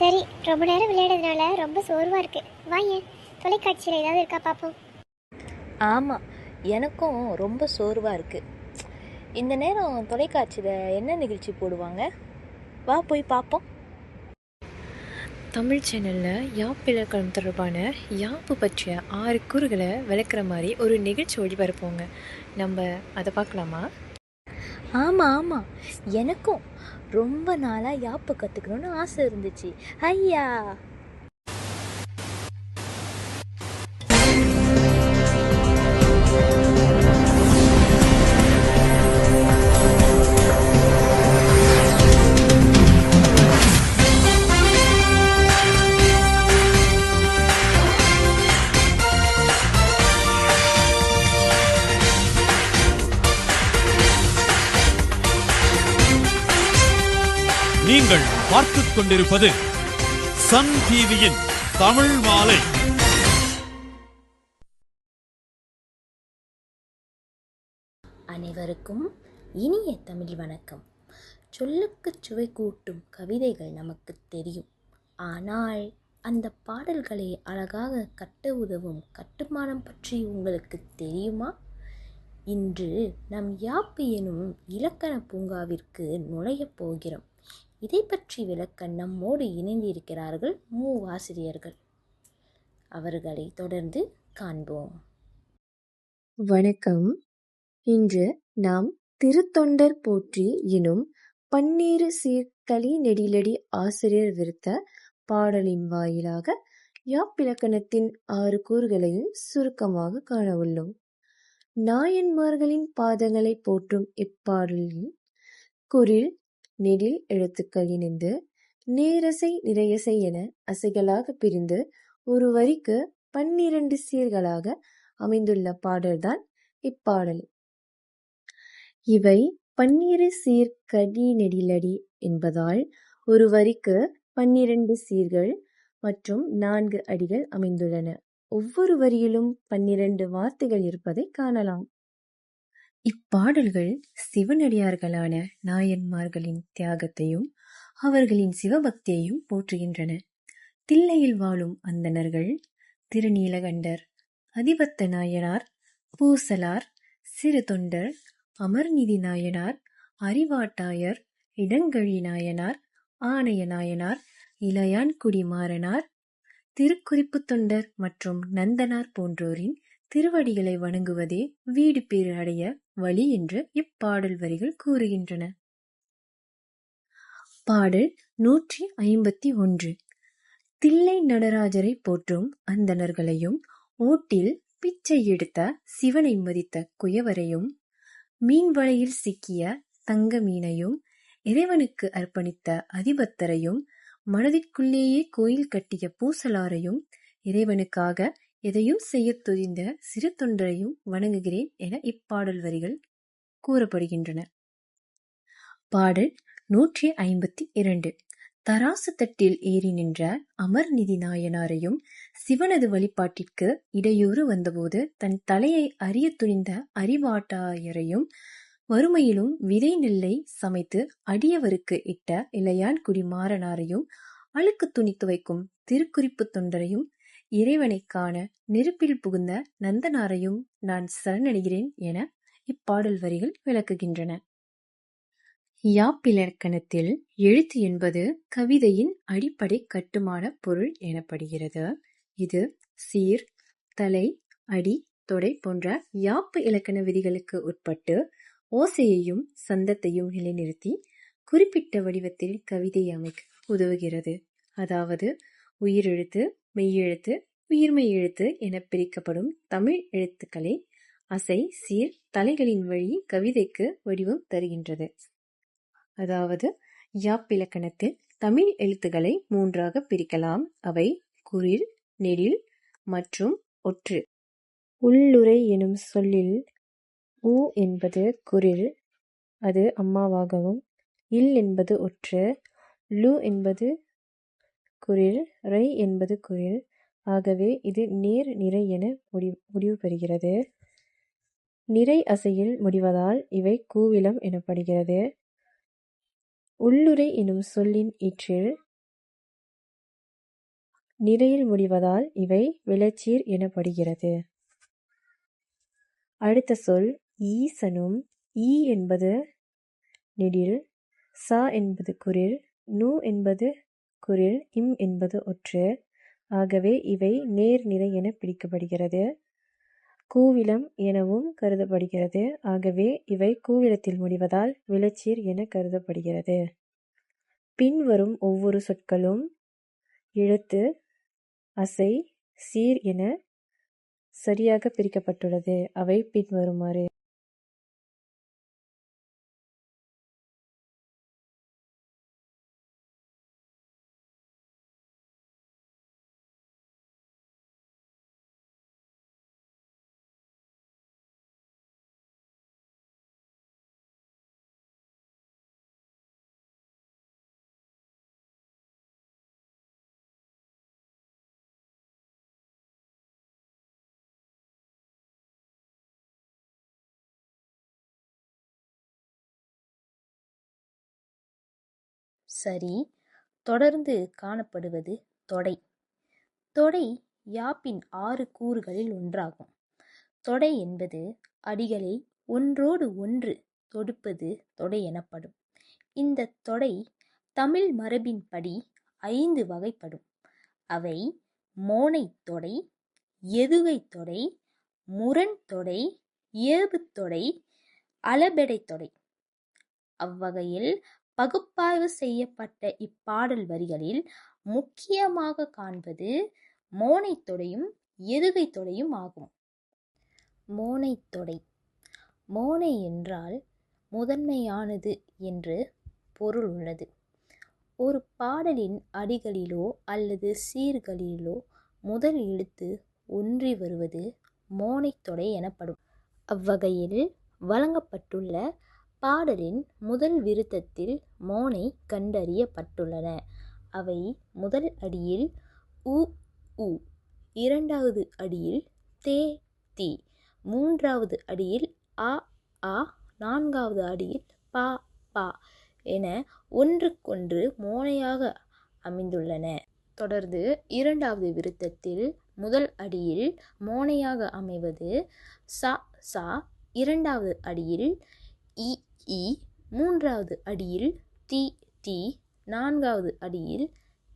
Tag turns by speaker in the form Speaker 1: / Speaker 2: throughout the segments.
Speaker 1: சரி ரொம்ப நேரம் விளையாடுறதுனால ரொம்ப சோர்வாக இருக்கு. வாயேன் தொலைக்காட்சியில் ஏதாவது இருக்கா பார்ப்போம்
Speaker 2: ஆமாம் எனக்கும் ரொம்ப சோர்வாக இருக்குது இந்த நேரம் தொலைக்காட்சியில் என்ன நிகழ்ச்சி போடுவாங்க? வா போய் பார்ப்போம்
Speaker 3: தமிழ் சேனலில் யாப்பு இலக்கணம் தொடர்பான யாப்பு பற்றிய ஆறு கூறுகளை விளக்குற மாதிரி ஒரு நிகழ்ச்சி ஒளிபரப்புவாங்க. நம்ம அதை பார்க்கலாமா?
Speaker 2: ஆமாம் ஆமாம் எனக்கும் ரொம்ப நாளாக யாப்பு கற்றுக்கணும்னு ஆசை இருந்துச்சு. ஐயா!
Speaker 4: நீங்கள் பார்த்துக் கொண்டிருப்பது சன் டிவியின் தமிழ் மாலை.
Speaker 2: அனைவருக்கும் இனிய தமிழ் வணக்கம். சொல்லுக்குச் சுவை கூட்டும் கவிதைகள் நமக்கு தெரியும். ஆனால் அந்த பாடல்களை அழகாக கட்ட உதவும் கட்டுமானம் பற்றி உங்களுக்கு தெரியுமா? இன்று நம் யாப்பு எனும் இலக்கண பூங்காவிற்கு நுழையப் போகிறோம். இதை பற்றி விளக்க நம்மோடு இணைந்திருக்கிறார்கள் மூவாசிரியர்கள். அவர்களை தொடர்ந்து காண்போம்.
Speaker 3: வணக்கம். இன்று நாம் திருத்தொண்டர் போற்றி எனும் பன்னீரு சீர்கலி நெடிலடி ஆசிரியர் விருத்த பாடலின் வாயிலாக யாப்பிலக்கணத்தின் ஆறு கூறுகளையும் சுருக்கமாக காண உள்ளோம் நாயன்மார்களின் பாதங்களை போற்றும் இப்பாடலில் குரில் நெடில் எழுத்துக்கள் இணைந்து நேரசை நிறையசை என அசைகளாக பிரிந்து ஒரு வரிக்கு பன்னிரண்டு சீர்களாக அமைந்துள்ள பாடல்தான் இப்பாடல். இவை பன்னிரு சீர் கடி நெடிலடி என்பதால் ஒரு வரிக்கு பன்னிரண்டு சீர்கள் மற்றும் நான்கு அடிகள் அமைந்துள்ளன. ஒவ்வொரு வரியிலும் பன்னிரண்டு வார்த்தைகள் இருப்பதை காணலாம். இப்பாடல்கள் சிவனடியார்களான நாயன்மார்களின் தியாகத்தையும் அவர்களின் சிவபக்தியையும் போற்றுகின்றன. தில்லையில் வாழும் அந்தணர்கள் திருநீலகண்டர் அதிபத்த நாயனார் பூசலார் சிறு தொண்டர் அமர்நிதி நாயனார் அறிவாட்டாயர் இடங்கழி நாயனார் ஆணைய நாயனார் இளையான்குடி மாறனார் திருக்குறிப்பு தொண்டர் மற்றும் நந்தனார் போன்றோரின் திருவடிகளை வணங்குவதே வீடு பேறு அடைய வழி என்று இப்பாடல் வரிகள் கூறுகின்றன. பாடல் நூற்றி ஐம்பத்தி ஒன்று. தில்லை நடராஜரை போற்றும் அந்தணர்களையும் ஓட்டில் பிச்சை எடுத்த சிவனை மதித்த குயவரையும் மீன் வலையில் சிக்கிய தங்க மீனையும் இறைவனுக்கு அர்ப்பணித்த அதிபத்தரையும் மனதிற்குள்ளேயே கோயில் கட்டிய பூசலாரையும் இறைவனுக்காக எதையும் செய்யத் துதிந்த சிறு தொண்டரையும் வணங்குகிறேன் என இப்பாடல் வரிகள் கூறப்படுகின்றன. பாடல் நூற்றி ஐம்பத்தி இரண்டு. தராசு தட்டில் ஏறி நின்ற அமர்நிதி நாயனாரையும் சிவனது வழிபாட்டிற்கு இடையூறு வந்தபோது தன் தலையை அறிய துணிந்த அறிவாட்டாயரையும் வறுமையிலும் விதை நெல்லை சமைத்து அடியவருக்கு இட்ட இளையான் குடிமாறனாரையும் அழுக்கு துணி துவைக்கும் திருக்குறிப்பு தொண்டரையும் இறைவனைக் காண நெருப்பில் புகுந்த நந்தனாரையும் நான் சரணடைகிறேன் என இப்பாடல் வரிகள் விளக்குகின்றன. யாப்பிலக்கணத்தில் எழுத்து என்பது கவிதையின் அடிப்படை கட்டுமான பொருள் எனப்படுகிறது. இது சீர் தலை அடி தொடை போன்ற யாப்பு இலக்கண விதிகளுக்கு உட்பட்டு ஓசையையும் சந்தத்தையும் நிலைநிறுத்தி குறிப்பிட்ட வடிவத்தில் கவிதை அமைக்க உதவுகிறது. அதாவது உயிரெழுத்து மெய்யெழுத்து உயிர்மெய் எழுத்து என பிரிக்கப்படும் தமிழ் எழுத்துக்களை அசை சீர் தலைகளின் வழி கவிதைக்கு வடிவம் தருகின்றது. அதாவது யாப்பிலக்கணத்தில் தமிழ் எழுத்துக்களை மூன்றாக பிரிக்கலாம். அவை குரில் நெடில் மற்றும் ஒற்று. உள்ளுரை எனும் சொல்லில் உ என்பது குறில் அது அம்மாவாகவும் இல் என்பது ஒற்று லு என்பது குறில் ரை என்பது குறில் ஆகவே இது நேர் நிறை என முடி முடிவு பெறுகிறது. நிறை அசையில் முடிவதால் இவை கூவிலம் எனப்படுகிறது. உள்ளுறை எனும் சொல்லின் ஈற்றில் நிறையில் முடிவதால் இவை விளைச்சீர் எனப்படுகிறது. அடுத்த சொல் ஈசனும். ஈ என்பது நெடில் சா என்பது குரில் நு என்பது குரில் இம் என்பது ஒற்று. ஆகவே இவை நேர்நிறை என பிடிக்கப்படுகிறது கூவிலம் எனவும் கருதப்படுகிறது. ஆகவே இவை கூவிலத்தில் முடிவதால் விளைச்சீர் என கருதப்படுகிறது. பின்வரும் ஒவ்வொரு சொற்களும் எழுத்து அசை சீர் என சரியாக பிரிக்கப்பட்டுள்ளது. அவை பின்வருமாறு.
Speaker 2: சரி தொடர்ந்து காணப்படுவது தொடை. தொடை யாப்பின் ஆறு கூறுகளில் ஒன்றாகும். தொடை என்பது அடிகளை ஒன்றோடு ஒன்று தொடுப்பது தொடை எனப்படும். இந்த தொடை தமிழ் மரபின்படி ஐந்து வகைப்படும். அவை மோனைத் தொடை எதுகைத் தொடை முரண் தொடை இயல்புத் தொடை அளபெடைத் தொடை. அவ்வகையில் பகுப்பாய்வு செய்யப்பட்ட இப்பாடல் வரிகளில் முக்கியமாக காண்பது மோனைத் தொடையும் தொடையும் ஆகும். மோனைத் தொடை. மோனை என்றால் முதன்மையானது என்று பொருள் உள்ளது. ஒரு பாடலின் அடிகளிலோ அல்லது சீர்களிலோ முதல் எழுத்து ஒன்றி வருவது மோனைத் தொடை எனப்படும். அவ்வகையில் வழங்கப்பட்டுள்ள பாடலின் முதல் விருத்தத்தில் மோனை கண்டறியப்பட்டுள்ளன. அவை முதல் அடியில் உ உ இரண்டாவது அடியில் தே தி மூன்றாவது அடியில் அ ஆ நான்காவது அடியில் பா பா என ஒன்றுக்கொன்று மோனையாக அமைந்துள்ளன. தொடர்ந்து இரண்டாவது விருத்தத்தில் முதல் அடியில் மோனையாக அமைவது ச சா இரண்டாவது அடியில் இ இ மூன்றாவது அடியில் தி தி நான்காவது அடியில்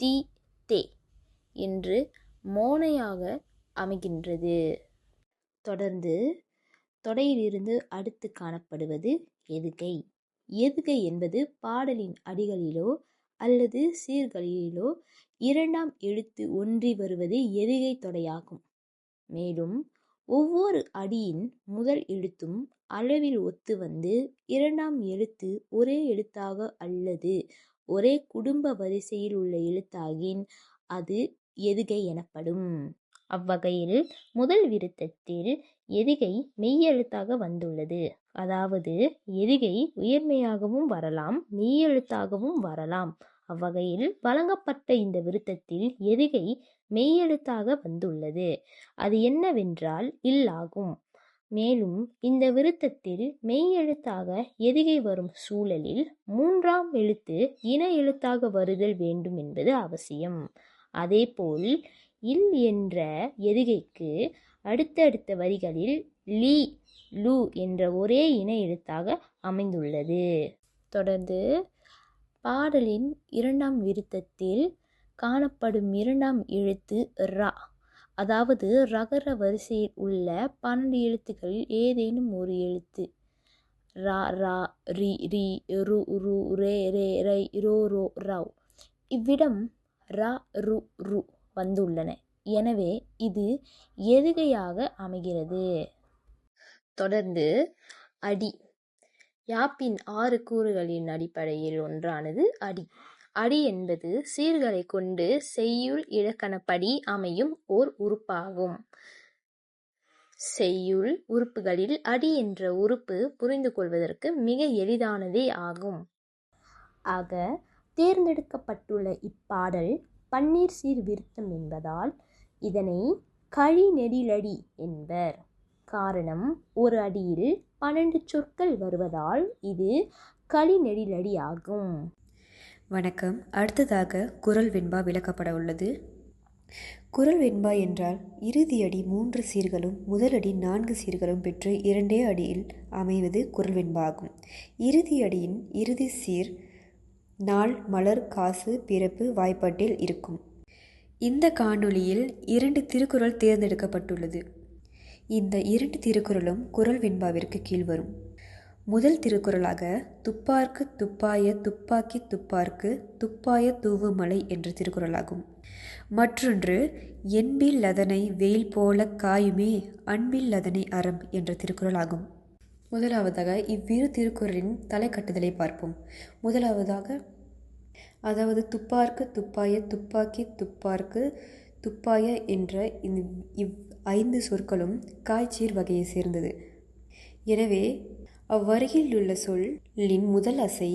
Speaker 2: தி தே என்று மோனையாக அமைகின்றது. தொடர்ந்து தொடையிலிருந்து அடுத்து காணப்படுவது எதுகை. எதுகை என்பது பாடலின் அடிகளிலோ அல்லது சீர்களிலோ இரண்டாம் எழுத்து ஒன்றி வருவது எதுகை தொடையாகும். மேலும் ஒவ்வொரு அடியின் முதல் எழுத்தும் அளவில் ஒத்து வந்து இரண்டாம் எழுத்து ஒரே எழுத்தாக அல்லது ஒரே குடும்ப வரிசையில் உள்ள எழுத்தாகின் அது எதுகை எனப்படும். அவ்வகையில் முதல் விருத்தத்தில் எதுகை மெய்யெழுத்தாக வந்துள்ளது. அதாவது எதுகை உயர்மையாகவும் வரலாம் மெய்யெழுத்தாகவும் வரலாம். அவ்வகையில் வழங்கப்பட்ட இந்த விருத்தத்தில் எதுகை மெய்யெழுத்தாக வந்துள்ளது. அது என்னவென்றால் இல்லாகும். மேலும் இந்த விருத்தத்தில் மெய் எழுத்தாக எதுகை வரும் சூழலில் மூன்றாம் எழுத்து இன எழுத்தாக வருதல் வேண்டும் என்பது அவசியம். அதேபோல் இல் என்ற எதுகைக்கு அடுத்தடுத்த வரிகளில் லீ லு என்ற ஒரே இன எழுத்தாக அமைந்துள்ளது. தொடர்ந்து பாடலின் இரண்டாம் விருத்தத்தில் காணப்படும் இரண்டாம் எழுத்து ரா. அதாவது ரகர வரிசையில் உள்ள பன்னெண்டு எழுத்துக்களில் ஏதேனும் ஒரு எழுத்து. ரா ரா ரி ரி ரு ரு ரே ரே ரை ரோ ரோ ராவ். இவ்விடம் ரா ரு ரு வந்துள்ளன. எனவே இது எதுகையாக அமைகிறது? தொடர்ந்து அடி. யாப்பின் ஆறு கூறுகளின் அடிப்படையில் ஒன்றானது அடி. அடி என்பது சீர்களை கொண்டு செய்யுள் இலக்கணப்படி அமையும் ஓர் உறுப்பாகும். செய்யுள் உறுப்புகளில் அடி என்ற உறுப்பு புரிந்து கொள்வதற்கு மிக எளிதானதே ஆகும். ஆக தேர்ந்தெடுக்கப்பட்டுள்ள இப்பாடல் பன்னீர் சீர் விருத்தம் என்பதால் இதனை கழி நெடிலடி என்பர். காரணம் ஒரு அடியில் பன்னெண்டு சொற்கள் வருவதால் இது களி நெடிலடி ஆகும்.
Speaker 5: வணக்கம். அடுத்ததாக குரல் வெண்பா விளக்கப்பட உள்ளது. குரல் வெண்பா என்றால் இறுதி அடி மூன்று சீர்களும் முதலடி நான்கு சீர்களும் பெற்று இரண்டே அடியில் அமைவது குரல் வெண்பா ஆகும் இறுதி அடியின் இறுதி சீர் நாள் மலர் காசு பிறப்பு வாய்ப்பாட்டில் இருக்கும். இந்த காணொளியில் இரண்டு திருக்குறள் தேர்ந்தெடுக்கப்பட்டுள்ளது. இந்த இரண்டு திருக்குறளும் குரல் வெண்பாவிற்கு கீழ் வரும். முதல் திருக்குறளாக துப்பார்க்கு துப்பாய துப்பாக்கி துப்பார்க்கு துப்பாய தூவுமலை என்ற திருக்குறளாகும். மற்றொன்று என்பில் அதனை வெயில் போல காயுமே அன்பில் அதனை அறம் என்ற திருக்குறளாகும். முதலாவதாக இவ்விரு திருக்குறளின் தலைக்கட்டுதலை பார்ப்போம். முதலாவதாக அதாவது துப்பார்க்கு துப்பாய துப்பாக்கி துப்பார்க்கு துப்பாய என்ற இந்த இவ் ஐந்து சொற்களும் காய்ச்சீர் வகையை சேர்ந்தது. எனவே அவ்வருகில் உள்ள சொல்லின் முதல் அசை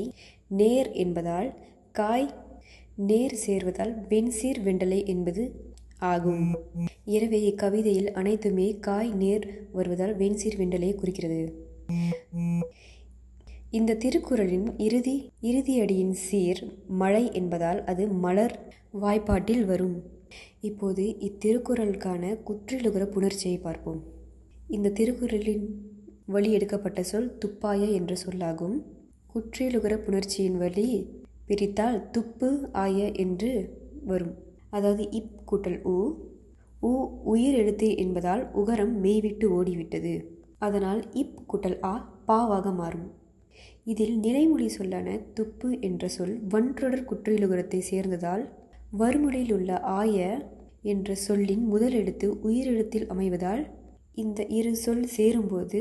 Speaker 5: நேர் என்பதால் காய் நேர் சேர்வதால் வெண்சீர் வெண்டலை என்பது ஆகும். எனவே இக்கவிதையில் அனைத்துமே காய் நேர் வருவதால் வெண்சீர் வெண்டலை குறிக்கிறது. இந்த திருக்குறளின் இறுதி இறுதியடியின் சீர் மழை என்பதால் அது மலர் வாய்ப்பாட்டில் வரும். இப்போது இத்திருக்குறளுக்கான குற்றிலுகர புணர்ச்சியை பார்ப்போம். இந்த திருக்குறளின் வழி எடுக்கப்பட்ட சொல் துப்பாய என்ற சொல்லாகும். குற்றியலுகர புணர்ச்சியின் வழி பிரித்தால் துப்பு ஆய என்று வரும். அதாவது இப் கூட்டல் உ. உ உயிர் எழுத்து என்பதால் உகரம் மெய்விட்டு ஓடிவிட்டது. அதனால் இப் கூட்டல் ஆ பாவாக மாறும். இதில் நிலைமொழி சொல்லான துப்பு என்ற சொல் வன்றொடர் குற்றியலுகரத்தை சேர்ந்ததால் வறுமொழியில் உள்ள ஆய என்ற சொல்லின் முதல் எழுத்து உயிரெழுத்தில் அமைவதால் இந்த இரு சொல் சேரும்போது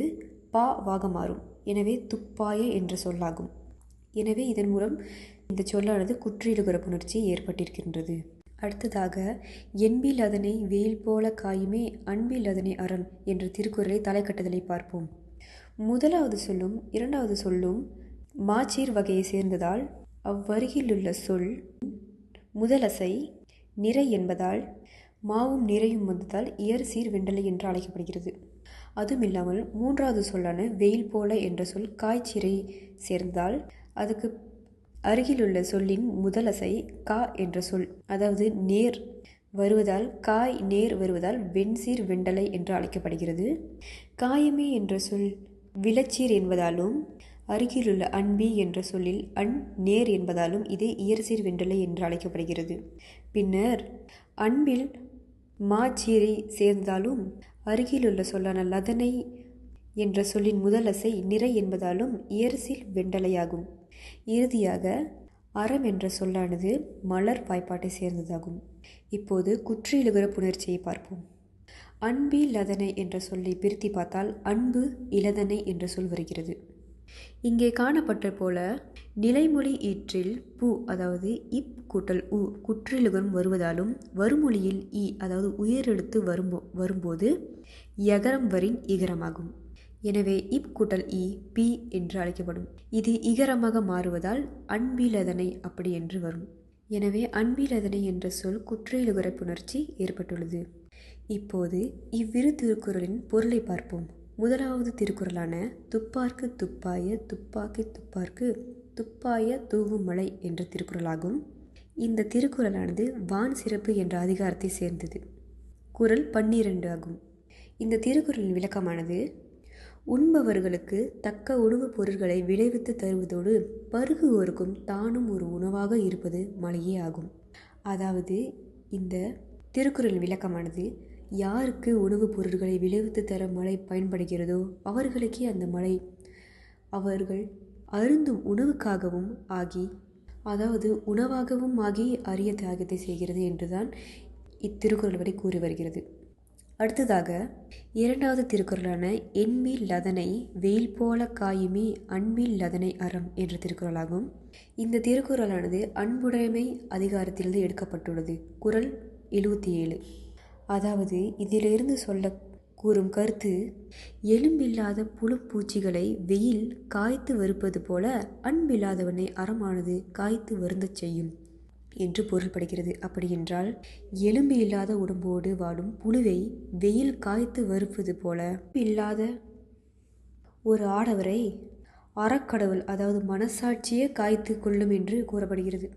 Speaker 5: பா வாக மாறும். எனவே துப்பாய என்ற சொல்லாகும். எனவே இதன் மூலம் இந்த சொல்லானது குற்றிலுகர புணர்ச்சி ஏற்பட்டிருக்கின்றது. அடுத்ததாக என்பில் அதனை வெயில் போல காயுமே அன்பில் அதனை அரண் என்ற திருக்குறளை தலைக்கட்டுதலை பார்ப்போம். முதலாவது சொல்லும் இரண்டாவது சொல்லும் மாச்சீர் வகையை சேர்ந்ததால் அவ்வருகிலுள்ள சொல் முதலசை நிறை என்பதால் மாவும் நிறையும் வந்ததால் இயற்சீர் வெண்டலை என்று அழைக்கப்படுகிறது. அதுவும் இல்லாமல் மூன்றாவது சொல்லான வெயில் போல என்ற சொல் காய்ச்சிறை சேர்ந்தால் அதுக்கு அருகிலுள்ள சொல்லின் முதலசை கா என்ற சொல். அதாவது நேர் வருவதால் காய் நேர் வருவதால் வெண்சீர் வெண்டலை என்று அழைக்கப்படுகிறது. காயமே என்ற சொல் விளச்சீர் என்பதாலும் அருகிலுள்ள அன்பி என்ற சொல்லில் அன் நேர் என்பதாலும் இது இயற்சீர் வெண்டலை என்று அழைக்கப்படுகிறது. பின்னர் அன்பில் மாச்சீரை சேர்ந்தாலும் அருகிலுள்ள சொல்லான லதனை என்ற சொல்லின் முதல் அசை நிறை என்பதாலும் இயற்சில் வெண்டலையாகும். இறுதியாக அறம் என்ற சொல்லானது மலர் வாய்ப்பாட்டை சேர்ந்ததாகும். இப்போது குற்றியலுகிற புணர்ச்சியை பார்ப்போம். அன்பி லதனை என்ற சொல்லை பிரித்தி பார்த்தால் அன்பு இலதனை என்ற சொல் வருகிறது. இங்கே காணப்பட்ட போல நிலைமொழி ஈற்றில் பு அதாவது இப் கூட்டல் உ குற்றிலுகரம் வருவதாலும் வருமொழியில் இ அதாவது உயரெழுத்து வரும்போ வரும்போது யகரம் வரின் இகரமாகும். எனவே இப் கூட்டல் இ பி என்று அழைக்கப்படும். இது இகரமாக மாறுவதால் அன்பிலதனை அப்படி என்று வரும். எனவே அன்பிலதனை என்ற சொல் குற்றியலுகர புணர்ச்சி ஏற்பட்டுள்ளது. இப்போது இவ்விரு திருக்குறளின் பொருளை பார்ப்போம். முதலாவது திருக்குறளான துப்பார்க்கு துப்பாய துப்பாக்கி துப்பார்க்கு துப்பாய தூவுமலை என்ற திருக்குறளாகும். இந்த திருக்குறளானது வான் சிறப்பு என்ற அதிகாரத்தை சேர்ந்தது. குறள் பன்னிரண்டு ஆகும். இந்த திருக்குறளின் விளக்கமானது உண்பவர்களுக்கு தக்க உணவுப் பொருட்களை விளைவித்து தருவதோடு பருகுவோருக்கும் தானும் ஒரு உணவாக இருப்பது மழையே ஆகும். அதாவது இந்த திருக்குறள் விளக்கமானது யாருக்கு உணவுப் பொருட்களை விளைவித்து தர மழை பயன்படுகிறதோ அவர்களுக்கே அந்த மழை. அவர்கள் அருந்தும் உணவுக்காகவும் ஆகி அதாவது உணவாகவும் ஆகி அரிய தியாகத்தை செய்கிறது என்றுதான் இத்திருக்குறள் வரை கூறி வருகிறது. அடுத்ததாக இரண்டாவது திருக்குறளான எண்மில் லதனை வெயில் போல காயுமே அன்பில் லதனை அறம் என்ற திருக்குறளாகும். இந்த திருக்குறளானது அன்புடைமை அதிகாரத்திலிருந்து எடுக்கப்பட்டுள்ளது. குறள் எழுபத்தி ஏழு. அதாவது இதிலிருந்து சொல்ல கூறும் கருத்து எலும்பில்லாத புழு பூச்சிகளை வெயில் காய்த்து வறுப்பது போல அன்பில்லாதவனை அறமானது காய்த்து வருந்தச் செய்யும் என்று பொருள்படுகிறது. அப்படி என்றால் எலும்பு இல்லாத உடம்போடு வாடும் புழுவை வெயில் காய்த்து வறுப்பது போல இல்லாத ஒரு ஆடவரை அறக்கடவுள் அதாவது மனசாட்சியே காய்த்து கொள்ளும் என்று கூறப்படுகிறது.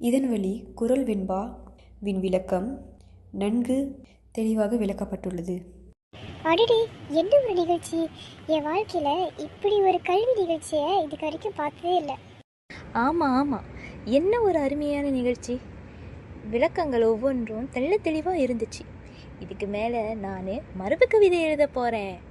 Speaker 5: இதன் வழி குரல் வெண்பா வின் விளக்கம் நன்கு தெளிவாக விளக்கப்பட்டுள்ளது.
Speaker 1: அடடி என்ன ஒரு நிகழ்ச்சி? என் வாழ்க்கையில் இப்படி ஒரு கல்வி நிகழ்ச்சியை இதுக்கு வரைக்கும் பார்த்ததே இல்லை.
Speaker 2: ஆமாம் ஆமாம் என்ன ஒரு அருமையான நிகழ்ச்சி? விளக்கங்கள் ஒவ்வொன்றும் தெள்ள தெளிவாக இருந்துச்சு. இதுக்கு மேலே நான் மரபு கவிதை எழுத போகிறேன்